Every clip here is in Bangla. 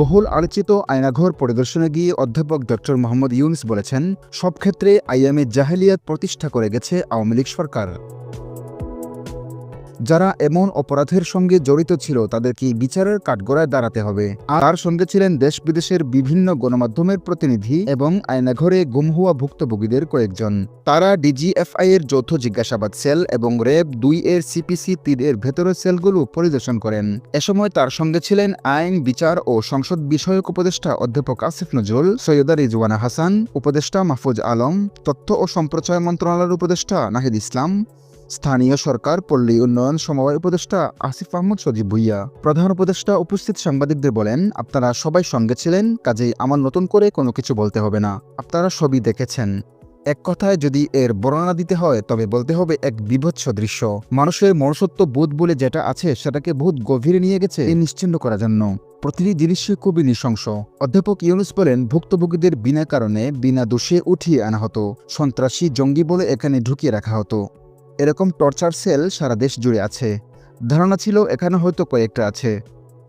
বহুল আলোচিত আয়নাঘর পরিদর্শনে গিয়ে অধ্যাপক ডক্টর মোহাম্মদ ইউনুস বলেছেন, সব ক্ষেত্রে আইএমএ জাহেলিয়াত প্রতিষ্ঠা করে গেছে আওয়ামী লীগ সরকার। যারা এমন অপরাধের সঙ্গে জড়িত ছিল, তাদেরকে বিচারের কাঠগড়ায় দাঁড়াতে হবে। আর তার সঙ্গে ছিলেন দেশ বিদেশের বিভিন্ন গণমাধ্যমের প্রতিনিধি এবং আয়নাঘরে গুম হওয়া ভুক্তভোগীদের কয়েকজন। তারা ডিজিএফআই এর যৌথ জিজ্ঞাসাবাদ সেল এবং র্যাব দুই এর সিপিসি তিন এর ভেতরের সেলগুলো পরিদর্শন করেন। এ সময় তার সঙ্গে ছিলেন আইন, বিচার ও সংসদ বিষয়ক উপদেষ্টা অধ্যাপক আসিফ নজরুল, সৈয়দা রিজওয়ানা হাসান, উপদেষ্টা মাহফুজ আলম, তথ্য ও সম্প্রচার মন্ত্রণালয়ের উপদেষ্টা নাহিদ ইসলাম স্থানীয় সরকার, পল্লী উন্নয়ন সমবায় উপদেষ্টা আসিফ আহমদ সজীব ভুইয়া। প্রধান উপদেষ্টা উপস্থিত সাংবাদিকদের বলেন, আপনারা সবাই সঙ্গে ছিলেন, কাজেই আমার নতুন করে কোনো কিছু বলতে হবে না। আপনারা সবই দেখেছেন। এক কথায় যদি এর বর্ণনা দিতে হয়, তবে বলতে হবে এক বিভৎস দৃশ্য। মানুষের মনুষ্যত্ব বোধ বলে যেটা আছে, সেটাকে বহুত গভীরে নিয়ে গেছে এই নিশ্চিন্ন করার জন্য। প্রতিটি জিনিসই খুবই নৃশংস। অধ্যাপক ইউনুস বলেন, ভুক্তভোগীদের বিনা কারণে, বিনা দোষে উঠিয়ে আনা হতো। সন্ত্রাসী জঙ্গি বলে এখানে ঢুকিয়ে রাখা হতো। এরকম টর্চার সেল সারা দেশ জুড়ে আছে। ধারণা ছিল এখানে হয়তো কয়েকটা আছে।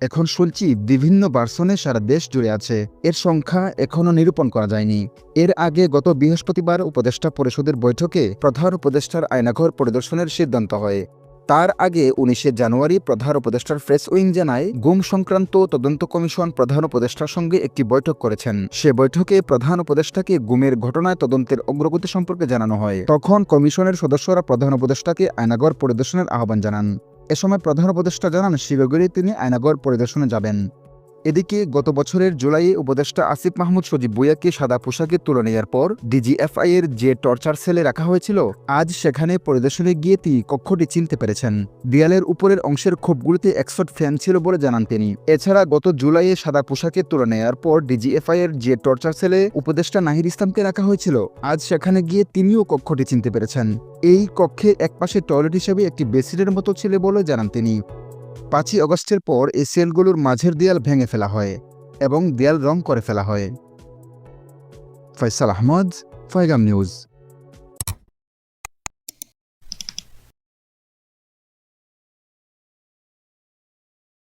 এখন শুনছি বিভিন্ন বার্সনে সারা দেশ জুড়ে আছে। এর সংখ্যা এখনও নিরূপণ করা যায়নি। এর আগে গত বৃহস্পতিবার উপদেষ্টা পরিষদের বৈঠকে প্রধান উপদেষ্টার আয়নাঘর পরিদর্শনের সিদ্ধান্ত হয়। তার আগে উনিশে জানুয়ারি প্রধান উপদেষ্টার প্রেস উইং জানায়, গুম সংক্রান্ত তদন্ত কমিশন প্রধান উপদেষ্টার সঙ্গে একটি বৈঠক করেছেন। সে বৈঠকে প্রধান উপদেষ্টাকে গুমের ঘটনায় তদন্তের অগ্রগতি সম্পর্কে জানানো হয়। তখন কমিশনের সদস্যরা প্রধান উপদেষ্টাকে আয়নাগর পরিদর্শনের আহ্বান জানান। এ সময় প্রধান উপদেষ্টা জানান শিবগুড়ি তিনি আয়নাগর পরিদর্শনে যাবেন। এদিকে গত বছরের জুলাইয়ে উপদেষ্টা আসিফ মাহমুদ সজীব বুয়াকে সাদা পোশাকে তুলে নেওয়ার পর ডিজিএফআই এর যে টর্চার সেলে রাখা হয়েছিল, আজ সেখানে পরিদর্শনে গিয়ে তিনি কক্ষটি চিনতে পেরেছেন। দেয়ালের উপরের অংশের ক্ষোভগুলিতে একশট ফ্যান ছিল বলে জানান তিনি। এছাড়া গত জুলাইয়ে সাদা পোশাকে তুলে নেওয়ার পর ডিজিএফআই এর যে টর্চার সেলে উপদেষ্টা নাহির ইসলামকে রাখা হয়েছিল, আজ সেখানে গিয়ে তিনিও কক্ষটি চিনতে পেরেছেন। এই কক্ষের একপাশে টয়লেট হিসেবে একটি বেসিনের মতো ছিল বলে জানান তিনি। পাঁচই অগস্টের পর এই সেলগুলোর মাঝের দেয়াল ভেঙে ফেলা হয় এবং দেয়াল রং করে ফেলা হয়। ফয়সাল আহমদ, ফয়গাম নিউজ।